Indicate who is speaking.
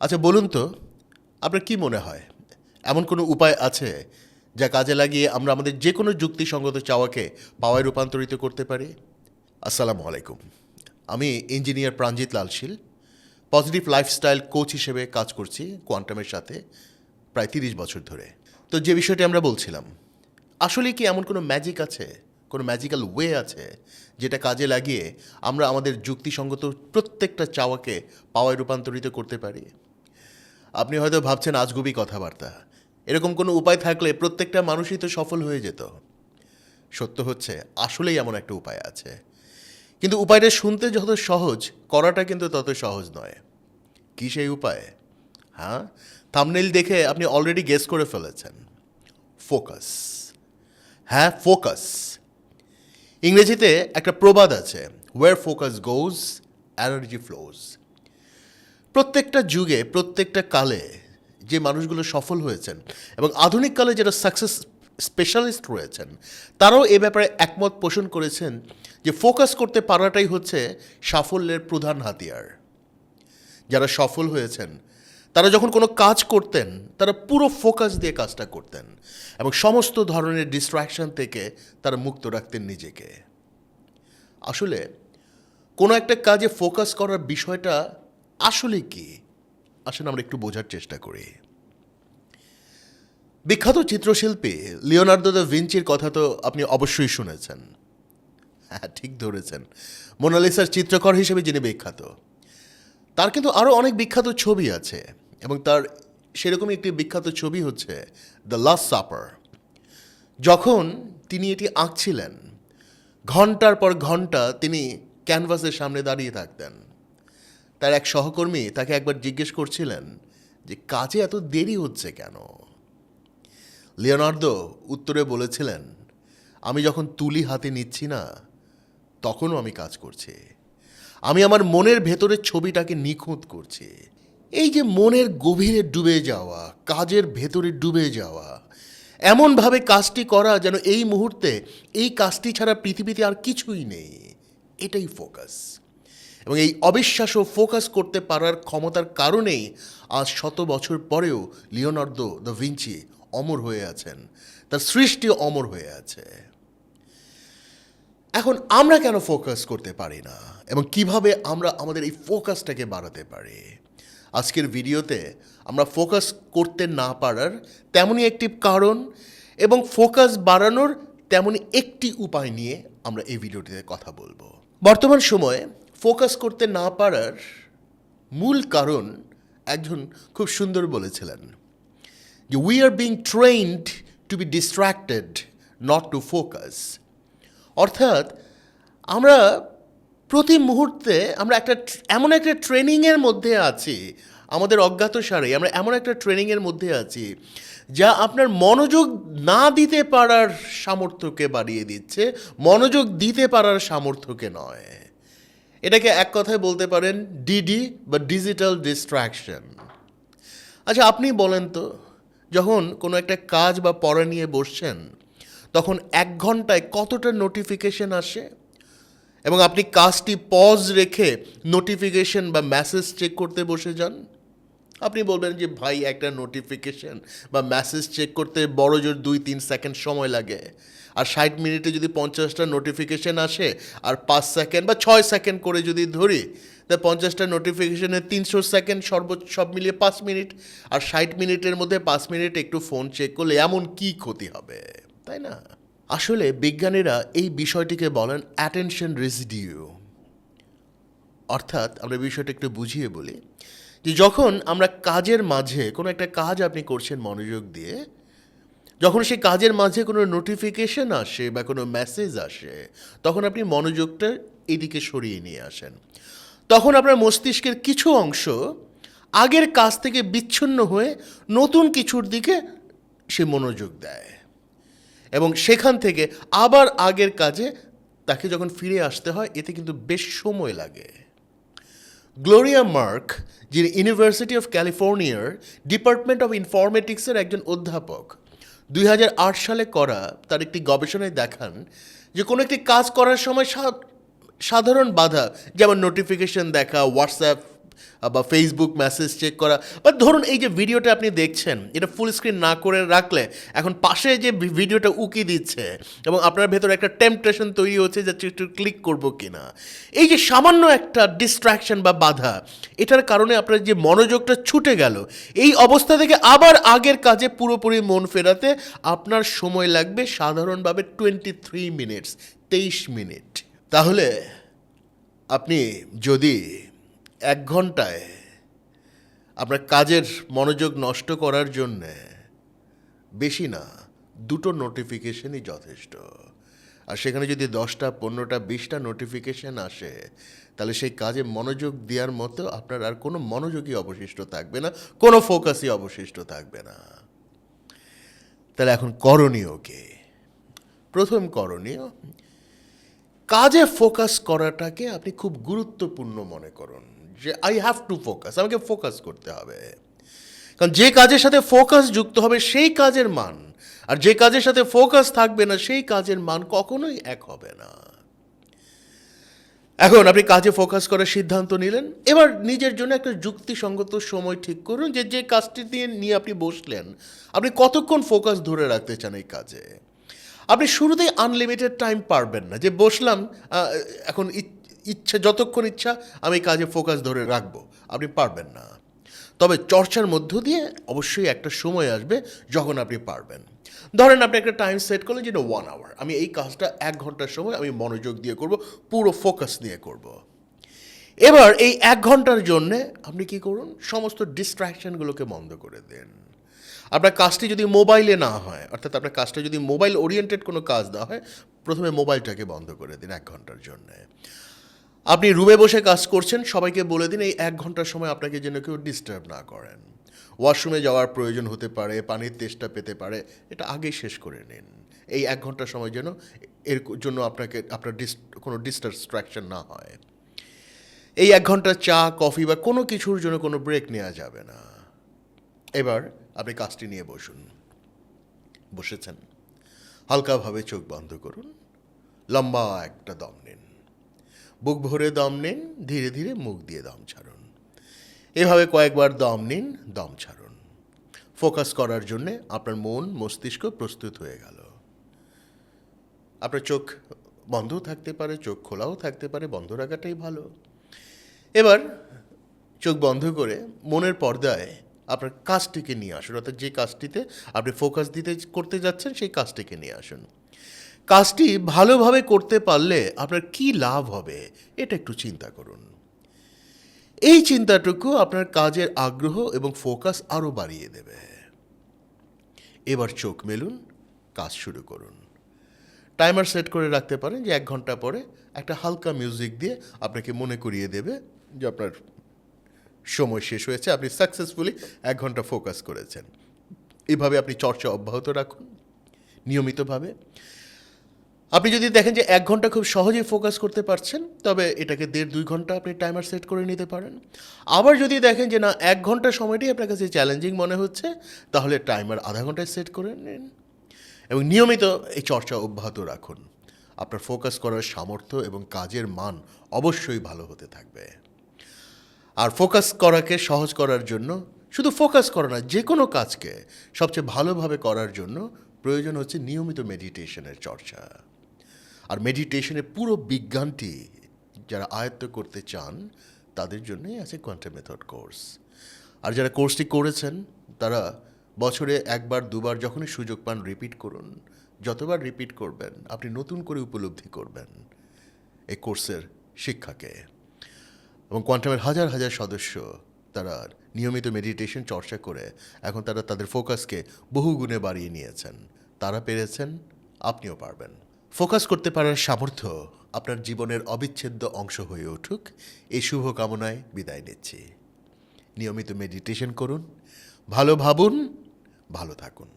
Speaker 1: আচ্ছা বলুন তো, আপনার কি মনে হয়? এমন কোনো উপায় আছে যা কাজে লাগিয়ে আমরা আমাদের যে কোনো যুক্তিসঙ্গত চাওয়াকে পাওয়ায় রূপান্তরিত করতে পারি? আসসালামু আলাইকুম। আমি engineer Pranjit Lalshil, positive lifestyle coach হিসেবে কাজ করছি কোয়ান্টামের সাথে প্রায় তিরিশ বছর ধরে। তো যে বিষয়টি আমরা বলছিলাম, আসলে কি এমন কোনো ম্যাজিক আছে, কোনো ম্যাজিক্যাল ওয়ে আছে যেটা কাজে লাগিয়ে আমরা আমাদের যুক্তিসঙ্গত প্রত্যেকটা চাওয়াকে পাওয়ায় রূপান্তরিত করতে পারি? আপনি হয়তো ভাবছেন আজগুবি কথাবার্তা। এরকম কোনো উপায় থাকলে প্রত্যেকটা মানুষই তো সফল হয়ে যেত। সত্য হচ্ছে, আসলেই এমন একটা উপায় আছে। কিন্তু উপায়টা শুনতে যত সহজ, করাটা কিন্তু তত সহজ নয়। কী সেই উপায়? হ্যাঁ? থামনেল দেখে আপনি অলরেডি গেস করে ফেলেছেন। ফোকাস হ্যাঁ ফোকাস ইংরেজিতে একটা প্রবাদ আছে where focus goes energy flows প্রত্যেকটা যুগে, প্রত্যেকটা কালে যে মানুষগুলো সফল হয়েছেন এবং আধুনিক কালে যারা সাকসেস স্পেশালিস্ট রয়েছেন, তারাও এ ব্যাপারে একমত পোষণ করেছেন যে ফোকাস করতে পারাটাই হচ্ছে সাফল্যের প্রধান হাতিয়ার। যারা সফল হয়েছেন, তারা যখন কোনো কাজ করতেন, তারা পুরো ফোকাস দিয়ে কাজটা করতেন এবং সমস্ত ধরনের ডিস্ট্র্যাকশন থেকে তারা মুক্ত রাখতেন নিজেকে। আসলে কোনো একটা কাজে ফোকাস করার বিষয়টা আসলে কি? আসলে আমরা একটু বোঝার চেষ্টা করি। বিখ্যাত চিত্রশিল্পী লিওনার্দো দ্য ভিঞ্চির কথা তো আপনি অবশ্যই শুনেছেন। হ্যাঁ ঠিক ধরেছেন। মোনালিসার চিত্রকর হিসেবে যিনি বিখ্যাত, তার কিন্তু আরও অনেক বিখ্যাত ছবি আছে এবং তার সেরকমই একটি বিখ্যাত ছবি হচ্ছে দ্য লাস্ট সাপার যখন তিনি এটি আঁকছিলেন, ঘণ্টার পর ঘণ্টা তিনি ক্যানভাসের সামনে দাঁড়িয়ে থাকতেন। তার এক সহকর্মী তাকে একবার জিজ্ঞেস করছিলেন যে কাজে এত দেরি হচ্ছে কেন? লিওনার্দো উত্তরে বলেছিলেন, আমি যখন তুলি হাতে নিচ্ছি না, তখনও আমি কাজ করছি। আমি আমার মনের ভেতরের ছবিটাকে নিখুঁত করছি। এই যে মনের গভীরে ডুবে যাওয়া, কাজের ভেতরে ডুবে যাওয়া, এমনভাবে কাজটি করা যেন এই মুহূর্তে এই কাজটি ছাড়া পৃথিবীতে আর কিছুই নেই। এটাই ফোকাস। এবং এই অবিশ্বাস্য ফোকাস করতে পারার ক্ষমতার কারণেই আজ শত বছর পরেও লিওনার্দো দ্য ভিঞ্চি অমর হয়ে আছেন, তার সৃষ্টি অমর হয়ে আছে। এখন আমরা কেন ফোকাস করতে পারি না? এবং কীভাবে আমরা আমাদের এই ফোকাসটাকে বাড়াতে পারি? আজকের ভিডিওতে আমরা ফোকাস করতে না পারার তেমনই একটি কারণ এবং ফোকাস বাড়ানোর তেমনই একটি উপায় নিয়ে আমরা এই ভিডিওটিতে কথা বলব। বর্তমান সময়ে ফোকাস করতে না পারার মূল কারণ একজন খুব সুন্দর বলেছিলেন যে we are being trained to be distracted not to focus অর্থাৎ, আমরা প্রতি মুহূর্তে আমরা একটা এমন একটা ট্রেনিংয়ের মধ্যে আছি, আমাদের অজ্ঞাত সারে, আমরা এমন একটা ট্রেনিংয়ের মধ্যে আছি, যা আপনার মনোযোগ না দিতে পারার সামর্থ্যকে বাড়িয়ে দিচ্ছে, মনোযোগ দিতে পারার সামর্থ্যকে নয়। এটাকে এক কথায় বলতে পারেন ডিডি বা ডিজিটাল ডিস্ট্র্যাকশন আচ্ছা আপনি বলেন তো, যখন কোনো একটা কাজ বা পড়া নিয়ে বসছেন, তখন এক ঘন্টায় কতটা নোটিফিকেশন আসে? এবং আপনি কাজটি পজ রেখে নোটিফিকেশন বা মেসেজ চেক করতে বসে যান? আপনি বলবেন যে, ভাই, একটা নোটিফিকেশন বা মেসেজ চেক করতে বড় জোর দুই, তিন সেকেন্ড সময় লাগে। আর ষাট মিনিটে যদি পঞ্চাশটা নোটিফিকেশন আসে, আর পাঁচ সেকেন্ড বা ছয় সেকেন্ড করে যদি ধরি, তা পঞ্চাশটা নোটিফিকেশনে তিনশো সেকেন্ড সর্বোচ্চ, সব মিলিয়ে পাঁচ মিনিট। আর ষাট মিনিটের মধ্যে পাঁচ মিনিট একটু ফোন চেক করলে এমন কি ক্ষতি হবে? তাই না? আসলে বিজ্ঞানীরা এই বিষয়টিকে বলেন অ্যাটেনশন রেসিডিউ অর্থাৎ আমরা বিষয়টা একটু বুঝিয়ে বলি। যে যখন আমরা কাজের মাঝে কোনো একটা কাজ আপনি করছেন মনোযোগ দিয়ে, যখন সেই কাজের মাঝে কোনো নোটিফিকেশন আসে বা কোনো মেসেজ আসে, তখন আপনি মনোযোগটা এদিকে সরিয়ে নিয়ে আসেন। তখন আপনার মস্তিষ্কের কিছু অংশ আগের কাজ থেকে বিচ্ছিন্ন হয়ে নতুন কিছুর দিকে সে মনোযোগ দেয়। এবং সেখান থেকে আবার আগের কাজে তাকে যখন ফিরে আসতে হয়, এতে কিন্তু বেশ সময় লাগে। গ্লোরিয়া মার্ক যিনি ইউনিভার্সিটি অফ ক্যালিফোর্নিয়ার ডিপার্টমেন্ট অফ ইনফরমেটিক্সের একজন অধ্যাপক, দুই হাজার আট সালে করা তার একটি গবেষণায় দেখান যে কোনো একটি কাজ করার সময় সাধারণ বাধা, যেমন নোটিফিকেশন দেখা হোয়াটসঅ্যাপ বা ফেসবুক মেসেজ চেক করা। বা ধরুন এই যে ভিডিওটা আপনি দেখছেন, এটা ফুল স্ক্রিন না করে রাখলে এখন পাশে যে ভিডিওটা উকি দিচ্ছে এবং আপনার ভেতরে একটা টেম্পটেশন তৈরি হচ্ছে যে একটু ক্লিক করব কিনা। এই যে সামান্য একটা ডিস্ট্রাকশন বা বাধা, এটার কারণে আপনার যে মনোযোগটা ছুটে গেল, এই অবস্থা থেকে আবার আগের কাজে পুরোপুরি মন ফেরাতে আপনার সময় লাগবে সাধারণভাবে টোয়েন্টি থ্রি মিনিটস তেইশ মিনিট তাহলে আপনি যদি এক ঘন্টায় আপনার কাজের মনোযোগ নষ্ট করার জন্যে বেশি না, দুটো নোটিফিকেশনই যথেষ্ট। আর সেখানে যদি দশটা, পনেরোটা, বিশটা নোটিফিকেশান আসে, তাহলে সেই কাজে মনোযোগ দেওয়ার মতো আপনার আর কোনো মনোযোগই অবশিষ্ট থাকবে না, কোনো ফোকাসই অবশিষ্ট থাকবে না। তাহলে এখন করণীয় কি? প্রথম করণীয়, কাজে ফোকাস করাটাকে আপনি খুব গুরুত্বপূর্ণ মনে করুন। যে আই হ্যাভ টু ফোকাস আমাকে ফোকাস করতে হবে। কারণ যে কাজের সাথে ফোকাস যুক্ত হবে, সেই কাজের মান, আর যে কাজের সাথে ফোকাস থাকবে না, সেই কাজের মান কখনোই এক হবে না। এখন আপনি কাজে ফোকাস করার সিদ্ধান্ত নিলেন, এবার নিজের জন্য একটা যুক্তিসঙ্গত সময় ঠিক করুন যে যে কাজটি দিয়ে নিয়ে আপনি বসলেন, আপনি কতক্ষণ ফোকাস ধরে রাখতে চান এই কাজে? আপনি শুরুতেই আনলিমিটেড টাইম পারবেন না, যে বসলাম এখন ইচ্ছা, যতক্ষণ ইচ্ছা আমি কাজে ফোকাস ধরে রাখব। আপনি পারবেন না। তবে চর্চার মধ্য দিয়ে অবশ্যই একটা সময় আসবে যখন আপনি পারবেন। ধরেন আপনি একটা টাইম সেট করলেন যেটা ওয়ান আওয়ার আমি এই কাজটা এক ঘণ্টার সময় আমি মনোযোগ দিয়ে করব, পুরো ফোকাস নিয়ে করব। এবার এই এক ঘণ্টার জন্যে আপনি কি করুন? সমস্ত ডিস্ট্র্যাকশনগুলোকে বন্ধ করে দেন। আপনার কাজটি যদি মোবাইলে না হয়, অর্থাৎ আপনার কাজটা যদি মোবাইল ওরিয়েন্টেড কোনো কাজ না হয়, প্রথমে মোবাইলটাকে বন্ধ করে দিন এক ঘণ্টার জন্যে। আপনি রুমে বসে কাজ করছেন, সবাইকে বলে দিন এই এক ঘণ্টার সময় আপনাকে যেন কেউ ডিস্টার্ব না করেন। ওয়াশরুমে যাওয়ার প্রয়োজন হতে পারে, পানির তেষ্টা পেতে পারে, এটা আগেই শেষ করে নিন। এই এক ঘণ্টার সময় যেন এর জন্য আপনাকে, আপনার ডিস কোনো ডিস্ট্রাকশন না হয়। এই এক ঘণ্টা চা কফি বা কোনো কিছুর জন্য কোনো ব্রেক নেওয়া যাবে না। এবার আপনি কাজটি নিয়ে বসুন। বসেছেন। হালকাভাবে চোখ বন্ধ করুন। লম্বা একটা দম নিন। বুক ভরে দম নিন, ধীরে ধীরে মুখ দিয়ে দম ছাড়ুন। এভাবে কয়েকবার দম নিন, দম ছাড়ুন। ফোকাস করার জন্যে আপনার মন, মস্তিষ্ক প্রস্তুত হয়ে গেল। আপনার চোখ বন্ধও থাকতে পারে, চোখ খোলাও থাকতে পারে, বন্ধ রাখাটাই ভালো। এবার চোখ বন্ধ করে মনের পর্দায় আপনার কাজটিকে নিয়ে আসুন, অর্থাৎ যে কাজটিতে আপনি ফোকাস দিতে করতে যাচ্ছেন, সেই কাজটিকে নিয়ে আসুন। কাজটি ভালোভাবে করতে পারলে আপনার কি লাভ হবে, এটা একটু চিন্তা করুন। এই চিন্তাটুকু আপনার কাজের আগ্রহ এবং ফোকাস আরও বাড়িয়ে দেবে। এবার চোখ মেলুন, কাজ শুরু করুন। টাইমার সেট করে রাখতে পারেন যে এক ঘণ্টা পরে একটা হালকা মিউজিক দিয়ে আপনাকে মনে করিয়ে দেবে যে আপনার সময় শেষ হয়েছে, আপনি সাকসেসফুলি এক ঘণ্টা ফোকাস করেছেন। এভাবে আপনি চর্চা অব্যাহত রাখুন, নিয়মিতভাবে। আপনি যদি দেখেন যে এক ঘণ্টা খুব সহজেই ফোকাস করতে পারছেন, তবে এটাকে দেড় দুই ঘণ্টা আপনি টাইমার সেট করে নিতে পারেন। আবার যদি দেখেন যে না, এক ঘণ্টা সময়টাই আপনার কাছে চ্যালেঞ্জিং মনে হচ্ছে, তাহলে টাইমার আধা ঘন্টায় সেট করে নিন। এবং নিয়মিত এই চর্চা অব্যাহত রাখুন। আপনার ফোকাস করার সামর্থ্য এবং কাজের মান অবশ্যই ভালো হতে থাকবে। আর ফোকাস করাকে সহজ করার জন্য, শুধু ফোকাস করা না যে কোনো কাজকে সবচেয়ে ভালোভাবে করার জন্য প্রয়োজন হচ্ছে নিয়মিত মেডিটেশনের চর্চা। আর মেডিটেশনের পুরো বিজ্ঞানটি যারা আয়ত্ত করতে চান, তাদের জন্যই আছে কোয়ান্টাম মেথড কোর্স আর যারা কোর্সটি করেছেন, তারা বছরে একবার, দুবার যখনই সুযোগ পান রিপিট করুন। যতবার রিপিট করবেন, আপনি নতুন করে উপলব্ধি করবেন এই কোর্সের শিক্ষাকে। এবং কোয়ান্টামের হাজার হাজার সদস্য, তারা নিয়মিত মেডিটেশন চর্চা করে, এখন তারা তাদের ফোকাসকে বহু গুণে বাড়িয়ে নিয়েছেন। তারা পেরেছেন, আপনিও পারবেন। ফোকাস করতে পারার সামর্থ্য আপনার জীবনের অবিচ্ছেদ্য অংশ হয়ে উঠুক। এই শুভকামনায় বিদায় নিচ্ছি। নিয়মিত মেডিটেশন করুন, ভালো ভাবুন, ভালো থাকুন।